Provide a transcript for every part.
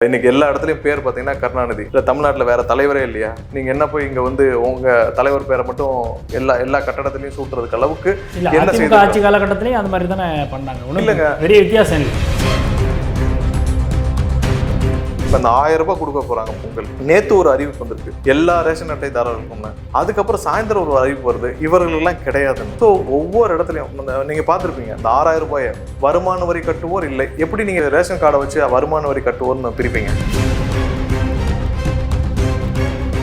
இன்னைக்கு எல்லா இடத்துலயும் பேர் பார்த்தீங்கன்னா கருணாநிதி இல்லை தமிழ்நாட்டில் வேற தலைவரே இல்லையா நீங்க என்ன போய் இங்க வந்து உங்க தலைவர் பேரை மட்டும் எல்லா எல்லா கட்டடத்திலையும் சூட்டுறதுக்கு அளவுக்கு என்ன செய்திருக்காங்க? ஆட்சி காலகட்டத்திலையும் அந்த மாதிரி தானே பண்ணாங்க ஒண்ணும் இல்லைங்க. பெரிய வித்தியாசம் இல்லை இப்போ இந்த ஆயிரம் ரூபாய் கொடுக்க போகிறாங்க பொங்கல். நேற்று ஒரு அறிவிப்பு வந்திருக்கு. எல்லா ரேஷன் அட்டைதாரர்களுக்கும் அதுக்கப்புறம் சாயந்தரம் ஒரு அறிவிப்பு வருது. இவர்களுக்கெல்லாம் கிடையாதுன்னு. ஸோ ஒவ்வொரு இடத்துலையும் நீங்கள் பார்த்துருப்பீங்க இந்த ஆறாயிரம் ரூபாயை வருமான வரி கட்டுவோர் இல்லை. எப்படி நீங்கள் ரேஷன் கார்டை வச்சு வருமான வரி கட்டுவோர்னு பிரிப்பீங்க?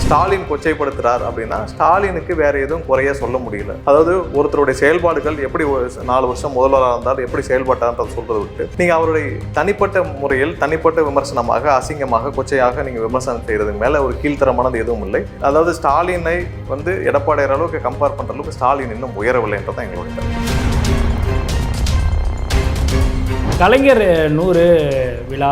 ஸ்டாலின் கொச்சைப்படுத்துறார் அப்படின்னா ஸ்டாலினுக்கு வேற எதுவும் குறைய சொல்ல முடியல அதாவது ஒருத்தருடைய செயல்பாடுகள் எப்படி ஒரு நாலு வருஷம் முதல்வராக இருந்தால் எப்படி செயல்பட்டார்ன்றத சொல்றதை விட்டு நீங்க அவருடைய தனிப்பட்ட முறையில் தனிப்பட்ட விமர்சனமாக அசிங்கமாக கொச்சையாக நீங்க விமர்சனம் செய்கிறதுக்கு மேல ஒரு கீழ்த்தரமானது எதுவும் இல்லை அதாவது ஸ்டாலினை வந்து எடப்பாடியார் அளவுக்கு கம்பேர் பண்ற அளவுக்கு ஸ்டாலின் இன்னும் உயரவில்லைன்றதான் எங்களுடைய கருத்து. கலைஞர் நூறு விழா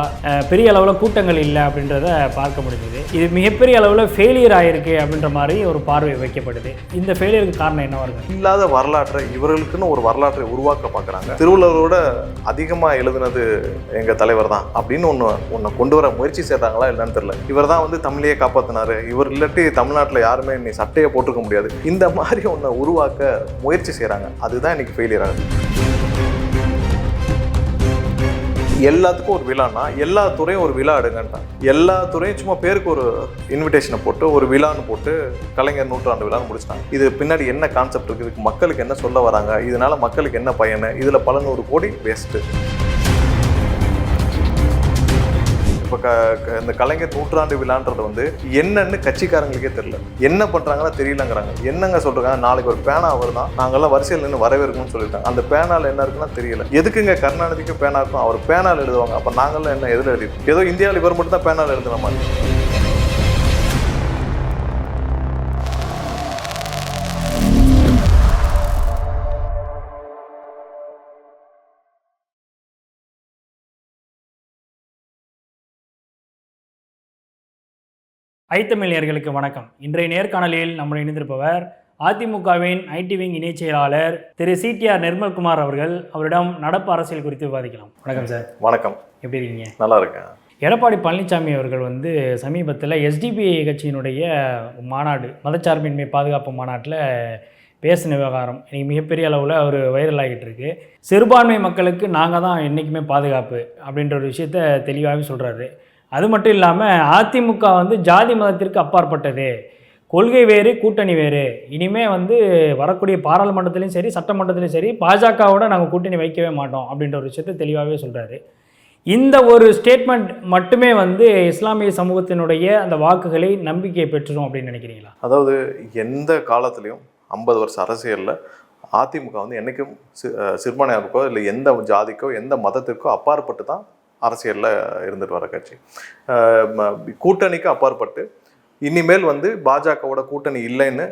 பெரிய அளவில் கூட்டங்கள் இல்லை அப்படின்றத பார்க்க முடிஞ்சது. இது மிகப்பெரிய அளவில் ஃபெயிலியர் ஆயிருக்கு அப்படின்ற மாதிரி ஒரு பார்வை வைக்கப்படுது. இந்த ஃபெயிலியருக்கு காரணம் என்ன வருது? இல்லாத வரலாற்றை இவர்களுக்குன்னு ஒரு வரலாற்றை உருவாக்க பார்க்குறாங்க திருவள்ளுவரோட அதிகமாக எழுதுனது எங்கள் தலைவர் தான் அப்படின்னு ஒன்று ஒன்று கொண்டு வர முயற்சி செய்கிறாங்களா இல்லைன்னு தெரியல. இவர் தான் வந்து தமிழையே காப்பாற்றினாரு இவர் இல்லாட்டி தமிழ்நாட்டில் யாருமே நீ சட்டையை போட்டுக்க முடியாது. இந்த மாதிரி ஒன்றை உருவாக்க முயற்சி செய்கிறாங்க அதுதான் இன்னைக்கு ஃபெயிலியர் ஆகுது. எல்லாத்துக்கும் ஒரு விழான்னா எல்லா துறையும் ஒரு விழா எடுங்கன்ட்டான் எல்லா துறையும் சும்மா பேருக்கு ஒரு இன்விடேஷனை போட்டு ஒரு விழான்னு போட்டு கலைஞர் நூற்றாண்டு விழான்னு முடிச்சிட்டாங்க. இது பின்னாடி என்ன கான்செப்ட் இருக்குது மக்களுக்கு என்ன சொல்ல வராங்க? இதனால மக்களுக்கு என்ன பயன்? இதில் பல நூறு கோடி வேஸ்ட்டு இப்போ க க- இந்த கலைஞர் நூற்றாண்டு விழான்றது வந்து என்னன்னு கட்சிக்காரங்களுக்கே தெரியல. என்ன பண்ணுறாங்கன்னா தெரியலங்கிறாங்க. என்னங்க சொல்கிறாங்க நாளைக்கு ஒரு பேனா வருதான். நாங்கள்லாம் வரிசையில் நின்று வரவேற்கணும்னு சொல்லியிருக்காங்க அந்த பேனால் என்ன இருக்குன்னா தெரியல. எதுக்குங்க கருணாநிதிக்கு பேனா இருக்கும்? அவர் பேனால் எழுதுவாங்க. அப்போ நாங்களாம் என்ன எதில் எழுதிருக்கோம் ஏதோ இந்தியாவில் இவர் மட்டும் தான் பேனால் எழுதுன மாதிரி. ஐத்தமிழியர்களுக்கு வணக்கம். இன்றைய நேர்காணலில் நம்ம இணைந்திருப்பவர் அதிமுகவின் ஐடி விங் இணைச் செயலாளர் திரு சிடிஆர் நிர்மல்குமார் அவர்கள். அவரிடம் நடப்பு அரசியல் குறித்து விவாதிக்கலாம். வணக்கம் சார். வணக்கம். எப்படி இருக்கீங்க? நல்லா இருக்கேன். எடப்பாடி பழனிசாமி அவர்கள் வந்து சமீபத்தில் எஸ்டிபி கட்சியினுடைய மாநாடு மதச்சார்பின்மை பாதுகாப்பு மாநாட்டில் பேசின விவகாரம். இன்னைக்கு மிகப்பெரிய அளவில் அவர் வைரல் ஆகிட்டு இருக்கு. சிறுபான்மை மக்களுக்கு நாங்கள் தான் என்றைக்குமே பாதுகாப்பு அப்படின்ற ஒரு விஷயத்த தெளிவாகவே சொல்கிறாரு அது மட்டும் இல்லாமல் அதிமுக வந்து ஜாதி மதத்திற்கு அப்பாற்பட்டது. கொள்கை வேறு கூட்டணி வேறு. இனிமே வந்து வரக்கூடிய பாராளுமன்றத்திலையும் சரி சட்டமன்றத்திலையும் சரி பாஜகவோட நாங்கள் கூட்டணி வைக்கவே மாட்டோம் அப்படின்ற ஒரு விஷயத்தை தெளிவாகவே சொல்கிறாரு இந்த ஒரு ஸ்டேட்மெண்ட் மட்டுமே வந்து இஸ்லாமிய சமூகத்தினுடைய அந்த வாக்குகளை நம்பிக்கையை பெற்றுரும் அப்படின்னு நினைக்கிறீங்களா? அதாவது எந்த காலத்துலேயும் ஐம்பது வருஷம் அரசியலில் அதிமுக வந்து என்றைக்கும் சி சிறுபான்மையாருக்கோ இல்லை எந்த ஜாதிக்கோ எந்த மதத்திற்கோ அப்பாற்பட்டு தான் அரசியலில் இருந்துட்டு வர கட்சி. கூட்டணிக்கு அப்பாற்பட்டு இனிமேல் வந்து பாஜகவோட கூட்டணி இல்லைன்னு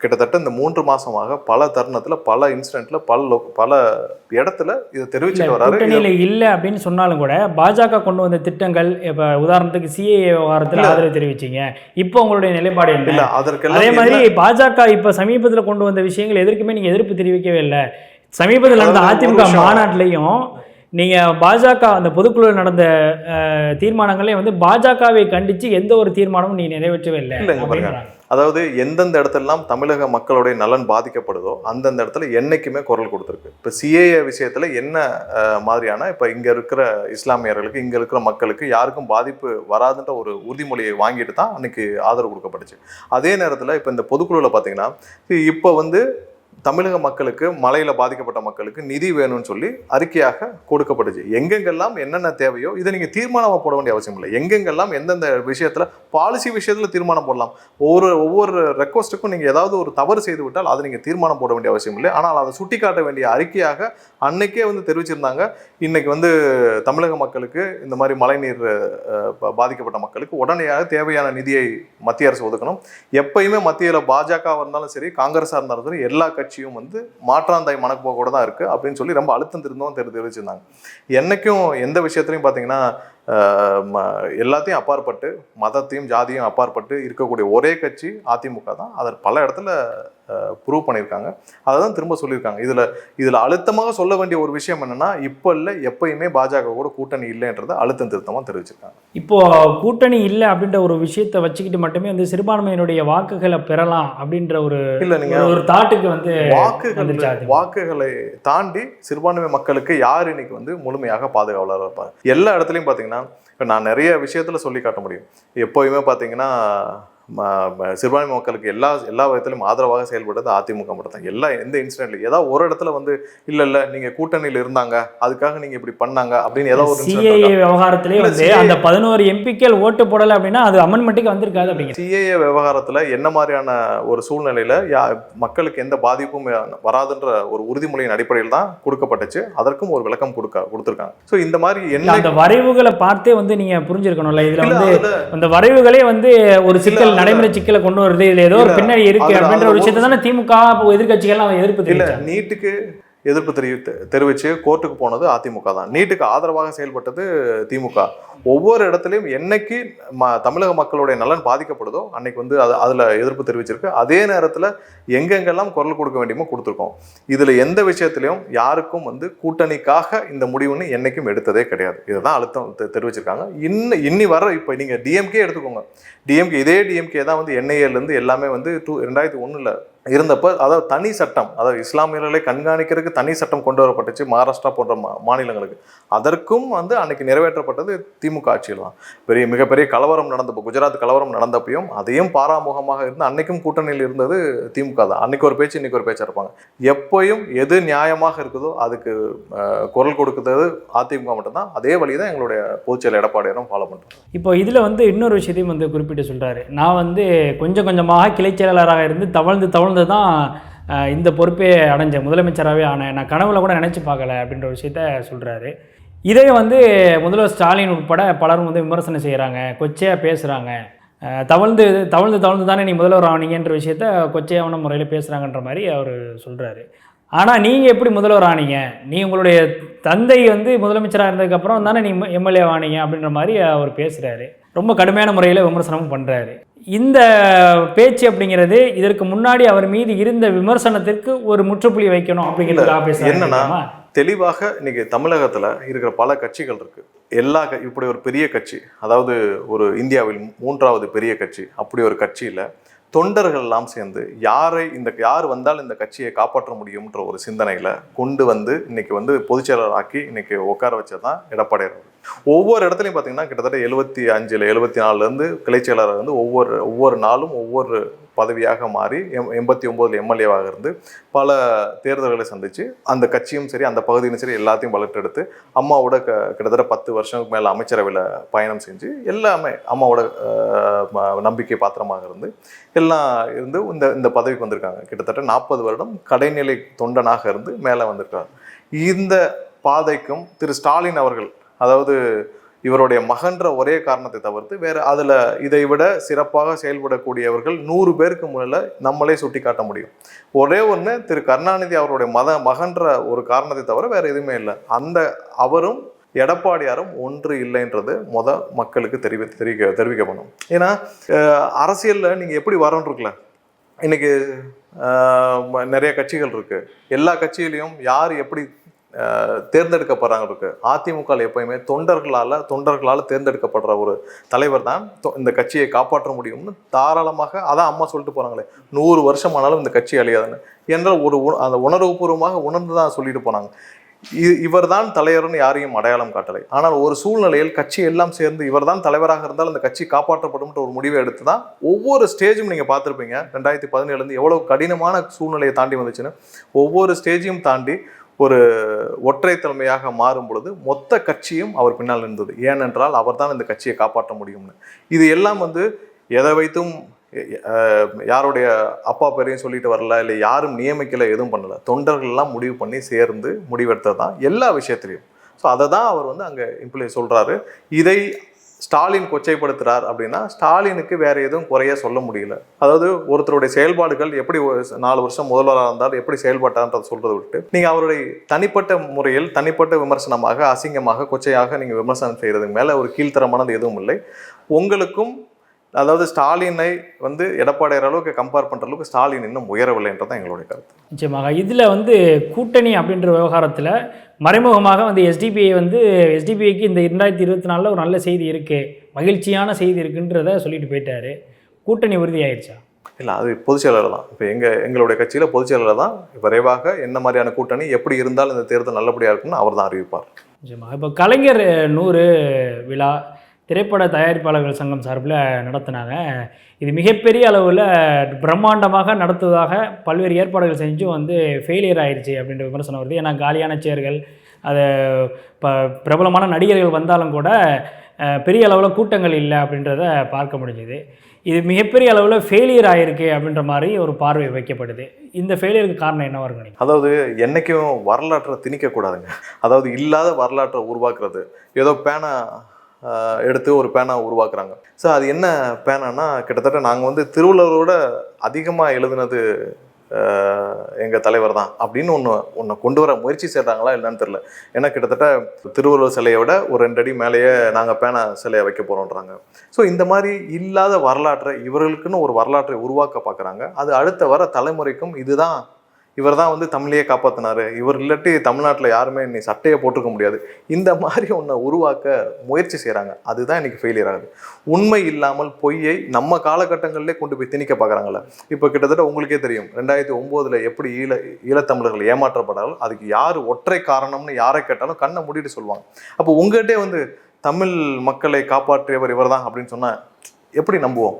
கிட்டத்தட்ட இந்த மூன்று மாசமாக பல தருணத்தில் பல இன்சிடென்ட்ல பல பல இடத்துல இதை இல்ல தெரிவிச்சுட்டு வராரு. இது- கூட்டணியில இல்லை அப்படின்னு சொன்னாலும் கூட பாஜக கொண்டு வந்த திட்டங்கள் இப்போ உதாரணத்துக்கு சிஏஏ விவகாரத்தில் இல்ல. ஆதரவு தெரிவிச்சீங்க. இப்போ உங்களுடைய நிலைப்பாடு இல்ல என்ன அதற்கெல்லாம் அதே என்ன- மாதிரி பாஜக இப்போ சமீபத்தில் கொண்டு வந்த விஷயங்கள் எதற்குமே நீங்க எதிர்ப்பு தெரிவிக்கவே இல்லை. சமீபத்தில் நடந்த அதிமுக. மாநாட்டிலையும் நீங்க பாஜக அந்த பொதுக்குழுவில் நடந்த தீர்மானங்களே வந்து பாஜகவை கண்டிச்சு எந்த ஒரு தீர்மானமும் நீ நிறைவேற்றவே இல்லை அதாவது எந்தெந்த இடத்துலலாம் தமிழக மக்களுடைய நலன் பாதிக்கப்படுதோ அந்தந்த இடத்துல என்னைக்குமே குரல் கொடுத்துருக்கு. இப்போ சிஏஏ விஷயத்தில் என்ன மாதிரியான இப்போ இங்கே இருக்கிற இஸ்லாமியர்களுக்கு இங்கே இருக்கிற மக்களுக்கு யாருக்கும் பாதிப்பு வராதுன்ற ஒரு உறுதிமொழியை வாங்கிட்டு தான் அன்னைக்கு ஆதரவு கொடுக்கப்பட்டுச்சு. அதே நேரத்தில் இப்போ இந்த பொதுக்குழுவில் பார்த்தீங்கன்னா இப்போ வந்து தமிழக மக்களுக்கு மலையில் பாதிக்கப்பட்ட மக்களுக்கு நிதி வேணும்னு சொல்லி அறிக்கையாக கொடுக்கப்பட்டுச்சு. எங்கெங்கெல்லாம் என்னென்ன தேவையோ இதை நீங்கள் தீர்மானமாக போட வேண்டிய அவசியம் இல்லை. எங்கெங்கெல்லாம் எந்தெந்த விஷயத்தில் பாலிசி விஷயத்தில் தீர்மானம் போடலாம். ஒவ்வொரு ஒவ்வொரு ரெக்வஸ்ட்டுக்கும் நீங்கள் ஏதாவது ஒரு தவறு செய்து விட்டால் அதை நீங்கள் தீர்மானம் போட வேண்டிய அவசியம் இல்லை. ஆனால் அதை சுட்டி காட்ட வேண்டிய அறிக்கையாக அன்னைக்கே வந்து தெரிவிச்சிருந்தாங்க. இன்னைக்கு வந்து தமிழக மக்களுக்கு இந்த மாதிரி மழைநீர் பா- பாதிக்கப்பட்ட மக்களுக்கு உடனடியாக தேவையான நிதியை மத்திய அரசு ஒதுக்கணும். எப்பயுமே மத்தியில் பாஜகவாக இருந்தாலும் சரி காங்கிரஸாக இருந்தாலும் சரி எல்லா கட்சியும் வந்து மாற்றாந்தாய் மனப்போக்கோட தான் இருக்குது அப்படின்னு சொல்லி ரொம்ப அழுத்தம் திருந்தவும் தெரி தெரிவிச்சிருந்தாங்க. என்னைக்கும் எந்த விஷயத்துலையும் பார்த்தீங்கன்னா எல்லாத்தையும் அப்பாற்பட்டு மதத்தையும் ஜாதியும் அப்பாற்பட்டு இருக்கக்கூடிய ஒரே கட்சி அதிமுக தான். அதை பல இடத்துல ப்ரூவ் பண்ணியிருக்காங்க. அதை தான் திரும்ப சொல்லியிருக்காங்க. இதில் இதில் அழுத்தமாக சொல்ல வேண்டிய ஒரு விஷயம் என்னன்னா இப்போ இல்லை எப்பயுமே பாஜக கூட கூட்டணி இல்லைன்றதை அழுத்தம் திருத்தமாக தெரிவிச்சிருக்காங்க. இப்போ கூட்டணி இல்லை அப்படின்ற ஒரு விஷயத்தை வச்சுக்கிட்டு மட்டுமே வந்து சிறுபான்மையினுடைய வாக்குகளை பெறலாம் அப்படின்ற ஒரு இல்லை நீங்க ஒரு தாட்டுக்கு வந்து வாக்குகள். வாக்குகளை தாண்டி சிறுபான்மை மக்களுக்கு யார் இன்னைக்கு வந்து முழுமையாக பாதுகாவலராக இருப்பாங்க? எல்லா இடத்துலையும் பார்த்தீங்கன்னா இப்போ நான் நிறைய விஷயத்துல சொல்லி காட்ட முடியும். எப்போயுமே பார்த்தீங்கன்னா சிறுபான்மை மக்களுக்கு எல்லா எல்லா விதத்திலும் ஆதரவாக செயல்பட்டது அதிமுக மட்டும் தான் எல்லா எந்த இன்சிடென்ட்லையும் ஏதாவது ஒரு இடத்துல வந்து இல்லை இல்லை நீங்கள் கூட்டணியில் இருந்தாங்க அதுக்காக நீங்கள் இப்படி பண்ணாங்க அப்படின்னு ஏதாவது ஒரு சிஏஏ? விவகாரத்திலே வந்து அந்த பதினோரு எம்பிக்கள் ஓட்டு போடலை அப்படின்னா அது அமெண்ட்மெண்ட்டுக்கு வந்திருக்காது அப்படிங்கிற சிஏஏ விவகாரத்துல என்ன மாதிரியான ஒரு சூழ்நிலையில யா மக்களுக்கு எந்த பாதிப்பும் வராதுன்ற ஒரு உறுதிமொழியின் அடிப்படையில் தான் கொடுக்கப்பட்டுச்சு. அதற்கும் ஒரு விளக்கம் கொடுக்க கொடுத்துருக்காங்க. ஸோ இந்த மாதிரி என்ன அந்த வரைவுகளை பார்த்தே வந்து நீங்க புரிஞ்சிருக்கணும்ல. இதுல வந்து அந்த வரைவுகளே வந்து ஒரு சிக்கல் நடைமுறை சிக்கலை கொண்டு வருது. இதுல ஏதோ ஒரு பின்னாடி இருக்கு அப்படின்ற ஒரு விஷயத்தை தானே திமுக இப்போ எதிர்க்கட்சிகள்லாம் எதிர்ப்பு இல்ல நீட்டுக்கு எதிர்ப்பு தெரிவித்து தெரிவித்து கோர்ட்டுக்கு போனது அதிமுக தான். நீட்டுக்கு ஆதரவாக செயல்பட்டது திமுக. ஒவ்வொரு இடத்துலையும் என்னைக்கு ம தமிழக மக்களுடைய நலன் பாதிக்கப்படுதோ அன்னைக்கு வந்து அது அதில் எதிர்ப்பு தெரிவிச்சிருக்கு. அதே நேரத்தில் எங்கெங்கெல்லாம் குரல் கொடுக்க வேண்டியமோ கொடுத்துருக்கோம். இதில் எந்த விஷயத்துலையும் யாருக்கும் வந்து கூட்டணிக்காக இந்த முடிவுன்னு என்னைக்கும் எடுத்ததே கிடையாது. இதுதான் அழுத்தம் தெ- தெரிவிச்சிருக்காங்க. இன்னும் இன்னி வர இப்போ நீங்கள் டிஎம்கே எடுத்துக்கோங்க. டிஎம்கே இதே டிஎம்கே தான் வந்து என்ஐஏலேருந்து எல்லாமே வந்து டூ ரெண்டாயிரத்தி ஒன்றில் இருந்தப்போ அதாவது தனி சட்டம் அதாவது இஸ்லாமியர்களை கண்காணிக்கிறதுக்கு தனி சட்டம் கொண்டு வரப்பட்டுச்சு மகாராஷ்டிரா போன்ற மா- மாநிலங்களுக்கு. அதற்கும் வந்து அன்னைக்கு நிறைவேற்றப்பட்டது திமுக ஆட்சியில் தான். பெரிய மிகப்பெரிய கலவரம் நடந்தப்போ குஜராத் கலவரம் நடந்தப்பையும் அதையும் பாராமுகமாக இருந்து அன்னைக்கும் கூட்டணியில் இருந்தது திமுக தான். அன்னைக்கு ஒரு பேச்சு இன்னைக்கு ஒரு பேச்சா இருப்பாங்க. எப்பயும் எது நியாயமாக இருக்குதோ அதுக்கு குரல் கொடுக்குறது அதிமுக மட்டும்தான் அதே வழி தான் எங்களுடைய பொதுச்செயலர் எடப்பாடியாரும் ஃபாலோ பண்ணுறோம் இப்போ இதில் வந்து இன்னொரு விஷயத்தையும் வந்து குறிப்பிட்டு சொல்கிறாரு நான் வந்து கொஞ்சம் கொஞ்சமாக கிளைச் செயலாளராக இருந்து தவழ்ந்து தவழ்ந்து தான் இந்த பொறுப்பே அடைஞ்சேன் முதலமைச்சராகவே ஆனேன் நான் கனவுல கூட நினச்சி பார்க்கல அப்படின்ற விஷயத்த சொல்கிறாரு இதே வந்து முதல்வர் ஸ்டாலின் உட்பட பலரும் வந்து விமர்சனம் செய்கிறாங்க கொச்சையாக பேசுகிறாங்க தவழ்ந்து தவழ்ந்து தவழ்ந்து தானே நீ முதல்வர் ஆனீங்கன்ற விஷயத்த கொச்சையான முறையில் பேசுகிறாங்கன்ற மாதிரி அவர் சொல்கிறாரு ஆனால் நீங்கள் எப்படி முதல்வர் ஆனீங்க? நீ உங்களுடைய தந்தை வந்து முதலமைச்சராக இருந்ததுக்கப்புறம் தானே நீ எம்எல்ஏ ஆனீங்க அப்படின்ற மாதிரி அவர் பேசுகிறாரு ரொம்ப கடுமையான முறையில் விமர்சனமும் பண்ணுறாரு இந்த பேச்சு அப்படிங்கிறது இதற்கு முன்னாடி அவர் மீது இருந்த விமர்சனத்திற்கு ஒரு முற்றுப்புள்ளி வைக்கணும் அப்படிங்கிறதுக்காக என்னன்னா, தெளிவாக இன்னைக்கு தமிழகத்துல இருக்கிற பல கட்சிகள் இருக்கு. எல்லா இப்படி ஒரு பெரிய கட்சி அதாவது ஒரு இந்தியாவில் மூன்றாவது பெரிய கட்சி அப்படி ஒரு கட்சியில தொண்டர்கள் எல்லாம் சேர்ந்து யாரை இந்த யார் வந்தால் இந்த கட்சியை காப்பாற்ற முடியும்ன்ற ஒரு சிந்தனையில் கொண்டு வந்து இன்னைக்கு வந்து பொதுச்செயலாளர் ஆக்கி இன்னைக்கு உட்கார வச்சதான் எடப்பாடியார் ஒவ்வொரு இடத்துலையும் பார்த்தீங்கன்னா கிட்டத்தட்ட எழுபத்தி அஞ்சில் எழுபத்தி நாலுலேருந்து கிளைச் செயலாளர் வந்து ஒவ்வொரு ஒவ்வொரு நாளும் ஒவ்வொரு பதவியாக மாறி எம் எண்பத்தி ஒம்போதில் எம்எல்ஏவாக இருந்து பல தேர்தல்களை சந்தித்து அந்த கட்சியும் சரி அந்த பகுதியும் சரி எல்லாத்தையும் வளர்த்தெடுத்து அம்மாவோட க கிட்டத்தட்ட பத்து வருஷத்துக்கு மேலே அமைச்சரவையில் பயணம் செஞ்சு எல்லாமே அம்மாவோட ம- நம்பிக்கை பாத்திரமாக இருந்து எல்லாம் இருந்து இந்த இந்த பதவிக்கு வந்திருக்காங்க. கிட்டத்தட்ட நாற்பது வருடம் கடைநிலை தொண்டனாக இருந்து மேலே வந்திருக்காங்க. இந்த பாதைக்கும் திரு ஸ்டாலின் அவர்கள் அதாவது இவருடைய மகன்ற ஒரே காரணத்தை தவிர்த்து வேற அதுல இதை விட சிறப்பாக செயல்படக்கூடியவர்கள் நூறு பேருக்கு முன்னில் நம்மளே சுட்டி காட்ட முடியும். ஒரே ஒன்று திரு கருணாநிதி அவருடைய மத மகன்ற ஒரு காரணத்தை தவிர வேற எதுவுமே இல்லை. அந்த அவரும் எடப்பாடியாரும் ஒன்று இல்லைன்றது முத மக்களுக்கு தெரிவி தெரிவிக்க தெரிவிக்கப்படும். ஏன்னா அரசியலில் நீங்கள் எப்படி வரணும் இருக்குல்ல? இன்னைக்கு நிறைய கட்சிகள் இருக்கு. எல்லா கட்சியிலையும் யார் எப்படி தேர்ந்தெடுக்கப்படுறாங்க இருக்கு. அதிமுக எப்பயுமே தொண்டர்களால் தொண்டர்களால் தேர்ந்தெடுக்கப்படுற ஒரு தலைவர் தான் இந்த கட்சியை காப்பாற்ற முடியும்னு தாராளமாக அதான் அம்மா சொல்லிட்டு போகிறாங்களே நூறு வருஷம் ஆனாலும் இந்த கட்சி அழியாதுன்னு என்ற ஒரு உண- அந்த உணர்வுபூர்வமாக உணர்ந்து தான் சொல்லிட்டு போனாங்க. இவர் தான் தலைவர்னு யாரையும் அடையாளம் காட்டலை. ஆனால் ஒரு சூழ்நிலையில் கட்சி எல்லாம் சேர்ந்து இவர்தான் தலைவராக இருந்தால் அந்த கட்சி காப்பாற்றப்படும்ன்ற ஒரு முடிவை எடுத்து தான் ஒவ்வொரு ஸ்டேஜும் நீங்கள் பார்த்துருப்பீங்க. ரெண்டாயிரத்தி பதினேழுலேருந்து எவ்வளோ கடினமான சூழ்நிலையை தாண்டி வந்துச்சுன்னு. ஒவ்வொரு ஸ்டேஜையும் தாண்டி ஒரு ஒற்றை தலைமையாக மாறும் பொழுது மொத்த கட்சியும் அவர் பின்னால் இருந்தது ஏனென்றால் அவர்தான் இந்த கட்சியை காப்பாற்ற முடியும்னு. இது எல்லாம் வந்து எதை வைத்தும் யாருடைய அப்பா பேரையும் சொல்லிட்டு வரல இல்லை யாரும் நியமிக்கலை எதுவும் பண்ணல. தொண்டர்கள்லாம் முடிவு பண்ணி சேர்ந்து முடிவெடுத்தது தான் எல்லா விஷயத்திலையும். ஸோ அதை தான் அவர் வந்து அங்கே இம்ப்ளை சொல்கிறாரு இதை ஸ்டாலின் கொச்சைப்படுத்துகிறார் அப்படின்னா ஸ்டாலினுக்கு வேறு எதுவும் குறைய சொல்ல முடியல. அதாவது ஒருத்தருடைய செயல்பாடுகள் எப்படி ஒரு நாலு வருஷம் முதல்வராக இருந்தால் எப்படி செயல்பட்டார்ன்றதை சொல்றதை விட்டு நீங்கள் அவருடைய தனிப்பட்ட முறையில் தனிப்பட்ட விமர்சனமாக அசிங்கமாக கொச்சையாக நீங்கள் விமர்சனம் செய்கிறதுக்கு மேலே ஒரு கீழ்த்தரமானது எதுவும் இல்லை. உங்களுக்கும் அதாவது ஸ்டாலினை வந்து எடப்பாடியார் அளவுக்கு கம்பேர் பண்ற அளவுக்கு ஸ்டாலின் இன்னும் உயரவில்லைன்றதான் எங்களுடைய கருத்து. நிச்சயமாக. இதில் வந்து கூட்டணி அப்படின்ற விவகாரத்தில் மறைமுகமாக வந்து எஸ்டிபிஐ வந்து எஸ்டிபிஐக்கு இந்த இரண்டாயிரத்தி இருபத்தி நாலில் ஒரு நல்ல செய்தி இருக்குது மகிழ்ச்சியான செய்தி இருக்குன்றத சொல்லிட்டு போயிட்டாரு. கூட்டணி உறுதியாயிருச்சா? இல்லை அது பொதுச் செயலாளர் தான். இப்போ எங்கள் எங்களுடைய கட்சியில் பொதுச் செயலாளர் தான். விரைவாக என்ன மாதிரியான கூட்டணி எப்படி இருந்தால் இந்த தேர்தல் நல்லபடியாக இருக்கும்னு அவர் தான் அறிவிப்பார். நிச்சயமாக. இப்போ கலைஞர் நூறு விழா திரைப்பட தயாரிப்பாளர்கள் சங்கம் சார்பில் நடத்தினாங்க. இது மிகப்பெரிய அளவில் பிரம்மாண்டமாக நடத்துவதாக பல்வேறு ஏற்பாடுகள் செஞ்சும் வந்து ஃபெயிலியர் ஆயிடுச்சு அப்படின்ற விமர்சனம் வருது. ஏன்னா காலியான சேர்கள் அது இப்போ பிரபலமான நடிகர்கள் வந்தாலும் கூட பெரிய அளவில் கூட்டங்கள் இல்லை அப்படின்றத பார்க்க முடிஞ்சுது. இது மிகப்பெரிய அளவில் ஃபெயிலியர் ஆயிருக்கு அப்படின்ற மாதிரி ஒரு பார்வை வைக்கப்படுது. இந்த ஃபெயிலியருக்கு காரணம் என்ன இருக்கும் அதாவது என்றைக்கும் வரலாற்றை திணிக்கக்கூடாதுங்க. அதாவது இல்லாத வரலாற்றை உருவாக்குறது. ஏதோ பேனா எடுத்து ஒரு பேனா உருவாக்குறாங்க. ஸோ அது என்ன பேனானா கிட்டத்தட்ட நாங்கள் வந்து திருவள்ளுவரோட அதிகமாக எழுதுனது எங்கள் தலைவர் தான் அப்படின்னு ஒன்று ஒன்று கொண்டு வர முயற்சி செய்கிறாங்களா இல்லைன்னு தெரில ஏன்னா கிட்டத்தட்ட திருவள்ளுவர் சிலையை விட ஒரு ரெண்டு அடி மேலேயே நாங்கள் பேனா சிலையை வைக்க போகிறோன்றாங்க ஸோ இந்த மாதிரி இல்லாத வரலாற்றை இவர்களுக்குன்னு ஒரு வரலாற்றை உருவாக்க பார்க்குறாங்க அது அடுத்த வர தலைமுறைக்கும் இதுதான் இவர் தான் வந்து தமிழையே காப்பாற்றினாரு இவர் இல்லாட்டி தமிழ்நாட்டில் யாருமே நீ சட்டையை போட்டிருக்க முடியாது. இந்த மாதிரி ஒன்றை உருவாக்க முயற்சி செய்கிறாங்க அதுதான் இன்னைக்கு ஃபெயிலியர் ஆகுது. உண்மை இல்லாமல் பொய்யை நம்ம காலகட்டங்களிலே கொண்டு போய் திணிக்க பார்க்குறாங்கல்ல இப்போ கிட்டத்தட்ட உங்களுக்கே தெரியும். ரெண்டாயிரத்தி ஒம்போதில் எப்படி ஈழ ஈழத்தமிழர்கள் ஏமாற்றப்பட்டாலும் அதுக்கு யார் ஒற்றை காரணம்னு யாரை கேட்டாலும் கண்ணை மூடிட்டு சொல்லுவாங்க. அப்போ உங்கள்கிட்டே வந்து தமிழ் மக்களை காப்பாற்றியவர் இவர் தான் அப்படின்னு சொன்னால் எப்படி நம்புவோம்?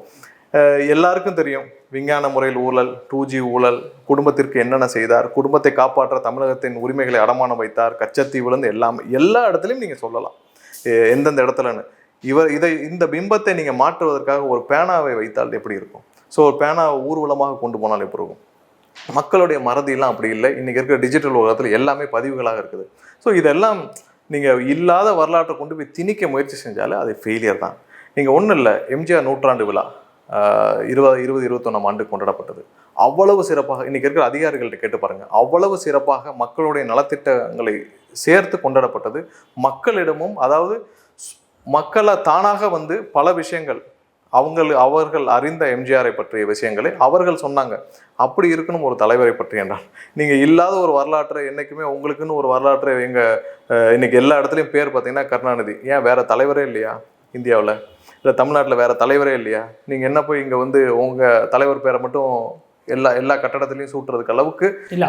எல்லாருக்கும் தெரியும் விஞ்ஞான முறையில் ஊழல் டூ ஜி ஊழல் குடும்பத்திற்கு என்னென்ன செய்தார் குடும்பத்தை காப்பாற்ற தமிழகத்தின் உரிமைகளை அடமானம் வைத்தார் கச்சத்தீவுலேருந்து எல்லாமே எல்லா இடத்துலையும் நீங்கள் சொல்லலாம். எந்தெந்த இடத்துலன்னு. இவர் இதை இந்த பிம்பத்தை நீங்கள் மாற்றுவதற்காக ஒரு பேனாவை வைத்தால் எப்படி இருக்கும்? ஸோ ஒரு பேனாவை ஊர்வலமாக கொண்டு போனால் எப்படி இருக்கும்? மக்களுடைய மறதியெல்லாம் அப்படி இல்லை. இன்றைக்கி இருக்கிற டிஜிட்டல் உலகத்தில் எல்லாமே பதிவுகளாக இருக்குது. ஸோ இதெல்லாம் நீங்கள் இல்லாத வரலாற்றை கொண்டு போய் திணிக்க முயற்சி செஞ்சாலே அது ஃபெயிலியர் தான். நீங்கள் ஒன்றும் இல்லை எம்ஜிஆர் நூற்றாண்டு விழா. இருபது இருபது இருபத்தொன்னாம் ஆண்டு கொண்டாடப்பட்டது. அவ்வளவு சிறப்பாக இன்றைக்கி இருக்கிற அதிகாரிகள்கிட்ட கேட்டு பாருங்கள் அவ்வளவு சிறப்பாக மக்களுடைய நலத்திட்டங்களை சேர்த்து கொண்டாடப்பட்டது. மக்களிடமும் அதாவது மக்களை தானாக வந்து பல விஷயங்கள் அவங்கள் அவர்கள் அறிந்த எம்ஜிஆரை பற்றிய விஷயங்களை அவர்கள் சொன்னாங்க. அப்படி இருக்கணும் ஒரு தலைவரை பற்றி என்றால். நீங்கள் இல்லாத ஒரு வரலாற்றை என்றைக்குமே உங்களுக்குன்னு ஒரு வரலாற்றை எங்கள் இன்றைக்கி எல்லா இடத்துலையும் பேர் பார்த்தீங்கன்னா கருணாநிதி. ஏன் வேறு தலைவரே இல்லையா? இந்தியாவில்? இல்லை தமிழ்நாட்டில் வேற தலைவரே இல்லையா? நீங்கள் என்ன போய் இங்கே வந்து உங்கள் தலைவர் பேரை மட்டும் எல்லா எல்லா கட்டடத்துலையும் சூட்டுறதுக்கு அளவுக்கு என்ன?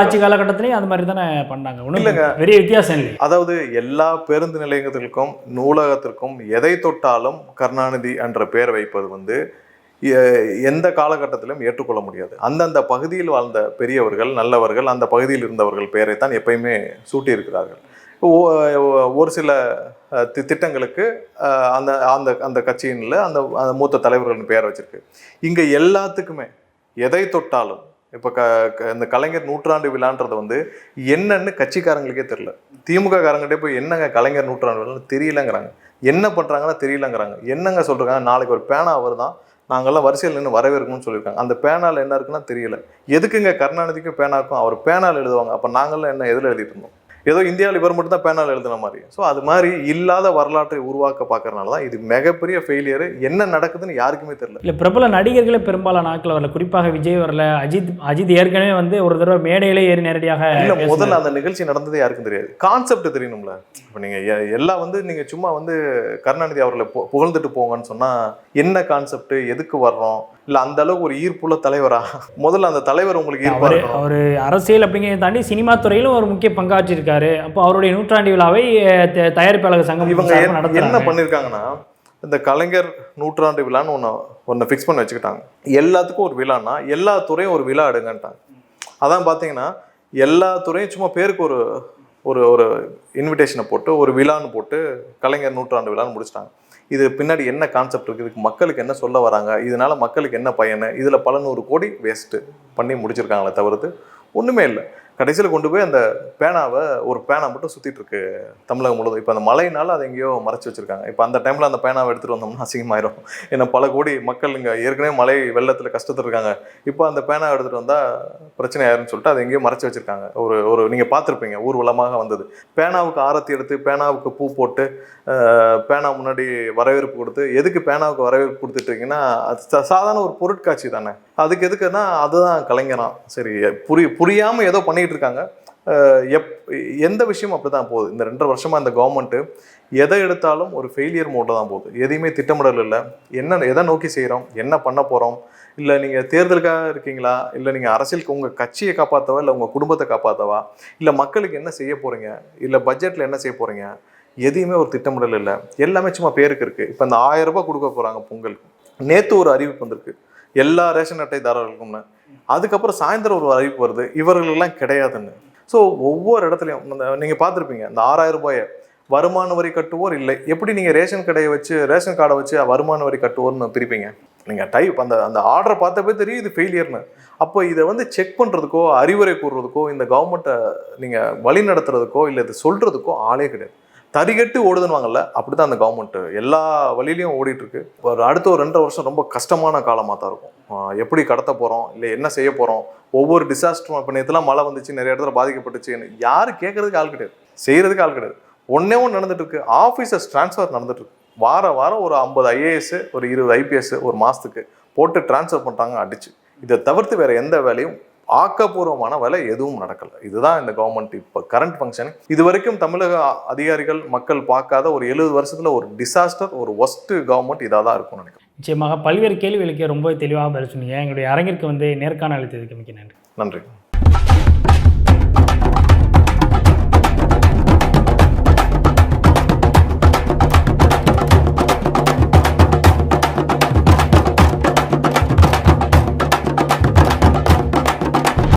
ஆட்சி காலகட்டத்திலையும் அது மாதிரி தானே பண்ணாங்க. ஒன்றும் இல்லைங்க. பெரிய வித்தியாசம் இல்லை அதாவது எல்லா பேருந்து நிலையத்திற்கும் நூலகத்திற்கும் எதை தொட்டாலும் கருணாநிதி என்ற பெயர் வைப்பது வந்து எந்த காலகட்டத்திலும் ஏற்றுக்கொள்ள முடியாது. அந்தந்த பகுதியில் வாழ்ந்த பெரியவர்கள் நல்லவர்கள் அந்த பகுதியில் இருந்தவர்கள் பெயரைத்தான் எப்பயுமே சூட்டியிருக்கிறார்கள். ஒரு சில தி- திட்டங்களுக்கு அந்த அந்த அந்த கட்சியினில் அந்த அந்த மூத்த தலைவர்களின் பெயர் வச்சிருக்கு. இங்கே எல்லாத்துக்குமே எதை தொட்டாலும் இப்போ க க- இந்த கலைஞர் நூற்றாண்டு விழான்றது வந்து என்னன்னு கட்சிக்காரங்களுக்கே தெரில திமுக காரங்கிட்டே போய் என்னங்க கலைஞர் நூற்றாண்டு விழான்னு தெரியலங்கிறாங்க. என்ன பண்ணுறாங்கன்னா தெரியலங்கிறாங்க. என்னங்க சொல்கிறாங்க நாளைக்கு ஒரு பேனா அவர் தான் நாங்கள்லாம் வரிசையில் நின்று வரவேற்கணும்னு சொல்லியிருக்காங்க. அந்த பேனால் என்ன இருக்குன்னா தெரியல. எதுக்குங்க கருணாநிதிக்கும் பேனாக்கும் அவர் பேனால் எழுதுவாங்க. அப்போ நாங்களாம் என்ன எதில் எழுதிட்டு இருந்தோம்? ஏதோ இந்தியாவில் இவர் மட்டும் தான் பேனால் எழுதுன மாதிரி. ஸோ அது மாதிரி இல்லாத வரலாற்றை உருவாக்க பார்க்கறனால தான் இது மிகப்பெரிய ஃபெயிலியர் என்ன நடக்குதுன்னு யாருக்குமே தெரியல. இல்லை பிரபல நடிகர்களே பெரும்பாலான ஆட்கள் வரல. குறிப்பாக விஜய் வரல அஜித் அஜித் ஏற்கனவே வந்து ஒரு தடவை மேடையிலே ஏறி நேரடியாக இல்ல. முதல்ல அந்த நிகழ்ச்சி நடந்ததே யாருக்கும் தெரியாது. கான்செப்ட் தெரியணும்ல. இப்போ நீங்க எ- எல்லாம் வந்து நீங்க சும்மா வந்து கருணாநிதி அவர்களை புகழ்ந்துட்டு போங்கன்னு சொன்னா என்ன கான்செப்ட் எதுக்கு வர்றோம்? இல்ல அந்த அளவுக்கு ஒரு ஈர்ப்புள்ள தலைவரா? முதல்ல அந்த தலைவர் உங்களுக்கு அவர் அவர் அரசியல் அப்படிங்கிறத தாண்டி சினிமா துறையிலும் ஒரு முக்கிய பங்காற்றிருக்காரு. அப்போ அவருடைய நூற்றாண்டு விழாவை தயாரிப்பாளர் சங்கம் இவங்க என்ன- பண்ணிருக்காங்கன்னா இந்த கலைஞர் நூற்றாண்டு விழான்னு ஒன்று ஒன்று ஃபிக்ஸ் பண்ணி வச்சுக்கிட்டாங்க. எல்லாத்துக்கும் ஒரு விழான்னா எல்லா துறையும் ஒரு விழா எடுங்கன்ட்டாங்க. அதான் பார்த்தீங்கன்னா எல்லா துறையும் சும்மா பேருக்கு ஒரு ஒரு ஒரு இன்விடேஷனை போட்டு ஒரு விழான்னு போட்டு கலைஞர் நூற்றாண்டு விழான்னு முடிச்சிட்டாங்க. இது பின்னாடி என்ன கான்செப்ட் இருக்குது இதுக்கு மக்களுக்கு என்ன சொல்ல வராங்க? இதனால மக்களுக்கு என்ன பயன்? இதில் பல நூறு கோடி வேஸ்ட்டு பண்ணி முடிச்சிருக்காங்களே தவிர்த்து ஒன்றுமே இல்லை. கடைசியில் கொண்டு போய் அந்த பேனாவை ஒரு பேனா மட்டும் சுற்றிட்டு இருக்கு தமிழகம் முழுவதும். இப்போ அந்த மழையினால அதை எங்கேயோ மறைச்சி வச்சிருக்காங்க. இப்போ அந்த டைமில் அந்த பேனாவை எடுத்துகிட்டு வந்தோம்னா அசிங்கமாயிரும். ஏன்னா பல கோடி மக்கள் இங்கே ஏற்கனவே மழை வெள்ளத்தில் கஷ்டத்தில் இருக்காங்க. இப்போ அந்த பேனாவை எடுத்துகிட்டு வந்தால் பிரச்சனை ஆயிரும்னு சொல்லிட்டு அதை எங்கேயோ மறைச்சி வச்சிருக்காங்க. ஒரு ஒரு நீங்கள் பார்த்துருப்பீங்க ஊர்வலமாக வந்தது. பேனாவுக்கு ஆரத்தி எடுத்து பேனாவுக்கு பூ போட்டு பேனா முன்னாடி வரவேற்பு கொடுத்து எதுக்கு பேனாவுக்கு வரவேற்பு கொடுத்துட்டீங்கன்னா அது சாதாரண ஒரு பொருட்காட்சி தானே. அதுக்கு எதுக்குன்னா அதுதான் கலைஞராம் சரி புரிய புரியாமல் ஏதோ பண்ணிட்டு இருக்காங்க. எப் எந்த விஷயமும் அப்படி தான் போகுது. இந்த ரெண்டரை வருஷமாக இந்த கவர்மெண்ட்டு எதை எடுத்தாலும் ஒரு ஃபெயிலியர் மோட்டில் தான் போகுது. எதையுமே திட்டமிடல் இல்லை. என்ன எதை நோக்கி செய்கிறோம் என்ன பண்ண போகிறோம் இல்லை நீங்கள் தேர்தலுக்காக இருக்கீங்களா? இல்லை நீங்கள் அரசியலுக்கு உங்கள் கட்சியை காப்பாற்றவா இல்லை உங்கள் குடும்பத்தை காப்பாற்றவா இல்லை மக்களுக்கு என்ன செய்ய போகிறீங்க இல்லை பட்ஜெட்டில் என்ன செய்ய போகிறீங்க எதையுமே ஒரு திட்டமிடல் இல்லை. எல்லாமே சும்மா பேருக்கு இருக்குது இப்போ இந்த ஆயிரம் ரூபாய் கொடுக்க போகிறாங்க பொங்கலுக்கு. நேற்று ஒரு அறிவிப்பு வந்திருக்கு. எல்லா ரேஷன் அட்டைதாரர்களுக்கும்னு அதுக்கப்புறம் சாயந்தரம் ஒரு அறிவிப்பு வருது. இவர்களுக்கெல்லாம் கிடையாதுன்னு. ஸோ ஒவ்வொரு இடத்துலையும் நீங்கள் பார்த்துருப்பீங்க இந்த ஆறாயிரம் ரூபாயை வருமான வரி கட்டுவோர் இல்லை. எப்படி நீங்கள் ரேஷன் கடையை வச்சு ரேஷன் கார்டை வச்சு வருமான வரி கட்டுவோர்னு பிரிப்பீங்க? நீங்கள் டைப் அந்த அந்த ஆர்டரை பார்த்தப்பே தெரியும் இது ஃபெயிலியர்னு அப்போ இதை வந்து செக் பண்ணுறதுக்கோ அறிவுரை கூறுறதுக்கோ இந்த கவர்மெண்ட்டை நீங்கள் வழி நடத்துறதுக்கோ இல்லை இது சொல்கிறதுக்கோ ஆளே கிடையாது. தரிகட்டு ஓடுதுன்னு அப்படி தான் அந்த கவர்மெண்ட் எல்லா வழியிலையும் ஓடிட்டுருக்கு. இப்போ ஒரு அடுத்த ஒரு ரெண்டரை வருஷம் ரொம்ப கஷ்டமான காலமாக தான் இருக்கும் எப்படி கடத்த போகிறோம் இல்லை என்ன செய்ய போகிறோம் ஒவ்வொரு டிசாஸ்டரும் இப்போ நேற்றுலாம் மழை வந்துச்சு நிறைய இடத்துல பாதிக்கப்பட்டுச்சு யார் கேட்குறதுக்கு ஆள் கிடையாது. செய்கிறதுக்கு ஆள் கிடையாது. ஒன்றே ஒன்று நடந்துட்டு இருக்கு ஆஃபீஸர்ஸ் ட்ரான்ஸ்ஃபர் நடந்துட்டு வார வாரம் ஒரு ஐம்பது ஐஏஎஸ் ஒரு இருபது ஐபிஎஸ் ஒரு மாதத்துக்கு போட்டு ட்ரான்ஸ்ஃபர் பண்ணுறாங்க அடிச்சு. இதை தவிர்த்து வேறு எந்த வேலையும் ஆக்கப்பூர்வமான வேலை எதுவும் நடக்கல. இதுதான் இந்த கவர்மெண்ட் இப்போ கரண்ட் ஃபங்க்ஷன் இது வரைக்கும் தமிழக அதிகாரிகள் மக்கள் பார்க்காத ஒரு எழுபது வருஷத்துல ஒரு டிசாஸ்டர் ஒரு ஒஸ்ட் கவர்மெண்ட் இதாக தான் இருக்கும்னு நினைக்கிறேன். நிச்சயமாக பல்வேறு கேள்விகளுக்கு ரொம்ப தெளிவாக பதில் சொன்னீங்க. எங்களுடைய அரங்கிற்கு வந்து நேர்காணல் அளித்ததுக்கு மிக்க நன்றி. நன்றி.